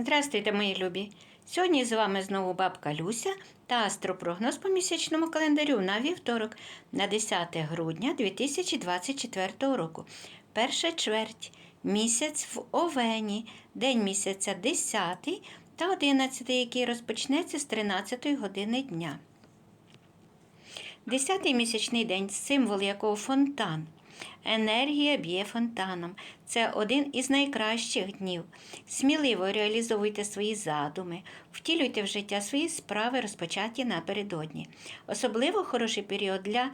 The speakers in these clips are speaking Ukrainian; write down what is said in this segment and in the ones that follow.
Здравствуйте, мої любі! Сьогодні з вами знову бабка Люся та астропрогноз по місячному календарю на вівторок на 10 грудня 2024 року. Перша чверть. Місяць в Овені, день місяця 10 та 11, який розпочнеться з 13 години дня. Десятий місячний день, символ якого фонтан. Енергія б'є фонтаном. Це один із найкращих днів. Сміливо реалізовуйте свої задуми, втілюйте в життя свої справи, розпочаті напередодні. Особливо хороший період для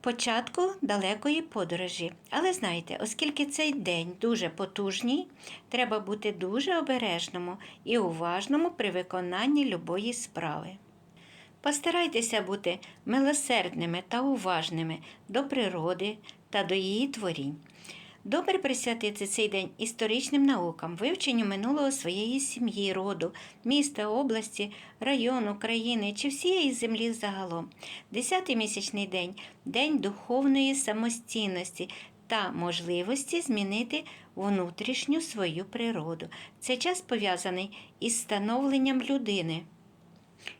початку далекої подорожі. Але знайте, оскільки цей день дуже потужний, треба бути дуже обережному і уважному при виконанні любої справи. Постарайтеся бути милосердними та уважними до природи та до її творінь. Добре присвятити цей день історичним наукам, вивченню минулого своєї сім'ї, роду, міста, області, району, країни чи всієї землі загалом. Десятий місячний день день духовної самостійності та можливості змінити внутрішню свою природу. Це час пов'язаний із становленням людини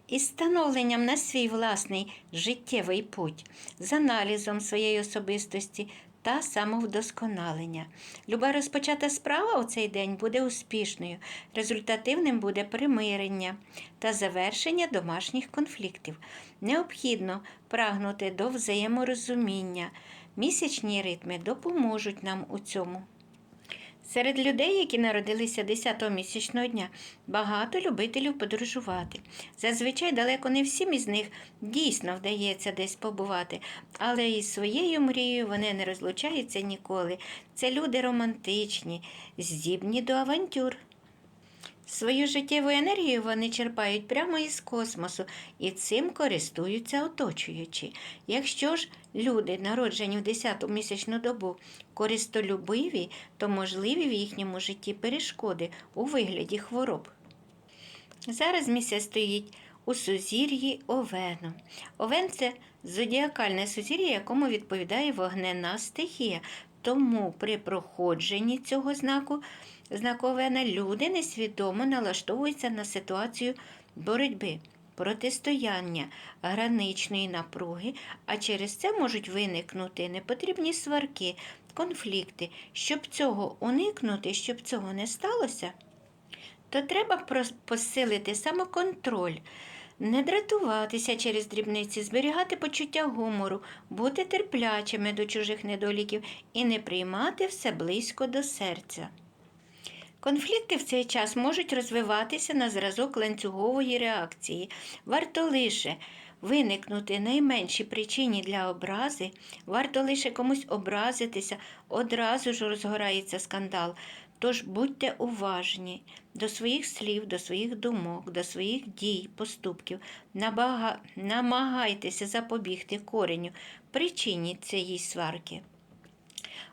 із становленням на свій власний життєвий путь, з аналізом своєї особистості та самовдосконалення. Люба розпочата справа у цей день буде успішною, результативним буде примирення та завершення домашніх конфліктів. Необхідно прагнути до взаєморозуміння. Місячні ритми допоможуть нам у цьому. Серед людей, які народилися 10-го місячного дня, багато любителів подорожувати. Зазвичай далеко не всім із них дійсно вдається десь побувати, але із своєю мрією вони не розлучаються ніколи. Це люди романтичні, здібні до авантюр. Свою життєву енергію вони черпають прямо із космосу і цим користуються оточуючи. Якщо ж люди, народжені в 10-ту місячну добу, користолюбиві, то можливі в їхньому житті перешкоди у вигляді хвороб. Зараз місяць стоїть у сузір'ї Овену. Овен це зодіакальне сузір'я, якому відповідає вогнена стихія. Тому при проходженні цього знаку Овена люди несвідомо налаштовуються на ситуацію боротьби, протистояння, граничної напруги, а через це можуть виникнути непотрібні сварки, конфлікти. Щоб цього уникнути, щоб цього не сталося, то треба посилити самоконтроль. Не дратуватися через дрібниці, зберігати почуття гумору, бути терплячими до чужих недоліків і не приймати все близько до серця. Конфлікти в цей час можуть розвиватися на зразок ланцюгової реакції. Варто лише виникнути найменші причині для образи, варто лише комусь образитися, одразу ж розгорається скандал. Тож будьте уважні до своїх слів, до своїх думок, до своїх дій, поступків. Набага... Намагайтеся запобігти коренню, причині цієї сварки.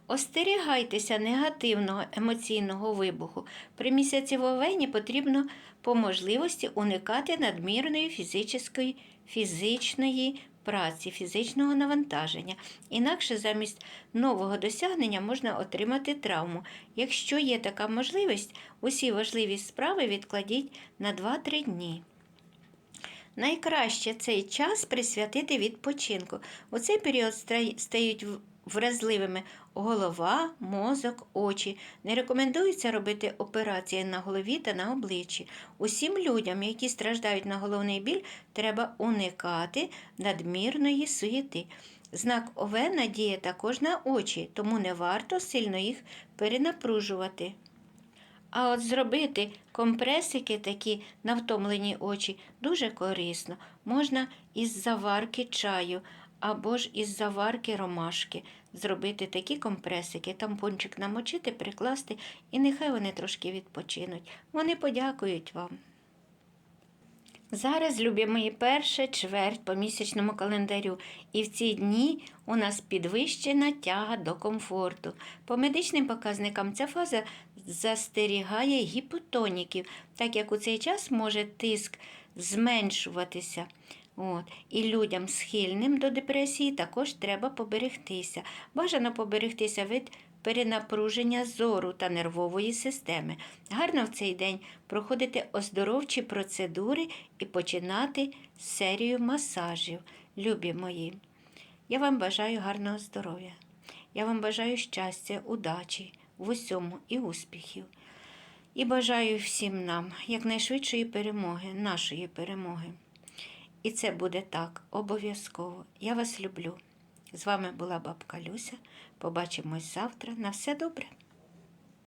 Остерігайтеся негативного емоційного вибуху. При місяці в овені потрібно по можливості уникати надмірної фізичної, фізичної праці, фізичного навантаження. Інакше замість нового досягнення можна отримати травму. Якщо є така можливість, усі важливі справи відкладіть на 2-3 дні. Найкраще цей час присвятити відпочинку. У цей період стають вразливими голова, мозок, очі. Не рекомендується робити операції на голові та на обличчі. Усім людям, які страждають на головний біль, треба уникати надмірної суєти. Знак Овена діє також на очі, тому не варто сильно їх перенапружувати. А от зробити компресики такі на втомлені очі дуже корисно. Можна із заварки чаю або ж із заварки ромашки. Зробити такі компресики, тампончик намочити, прикласти, і нехай вони трошки відпочинуть. Вони подякують вам. Зараз, любі мої, перша чверть по місячному календарю, і в ці дні у нас підвищена тяга до комфорту. По медичним показникам ця фаза застерігає гіпотоніків, так як у цей час може тиск зменшуватися. От. І людям схильним до депресії також треба поберегтися. Бажано поберегтися від перенапруження зору та нервової системи. Гарно в цей день проходити оздоровчі процедури і починати серію масажів. Любі мої. Я вам бажаю гарного здоров'я. Я вам бажаю щастя, удачі в усьому і успіхів. І бажаю всім нам якнайшвидшої перемоги, нашої перемоги. І це буде так, обов'язково. Я вас люблю. З вами була бабка Люся. Побачимось завтра. На все добре.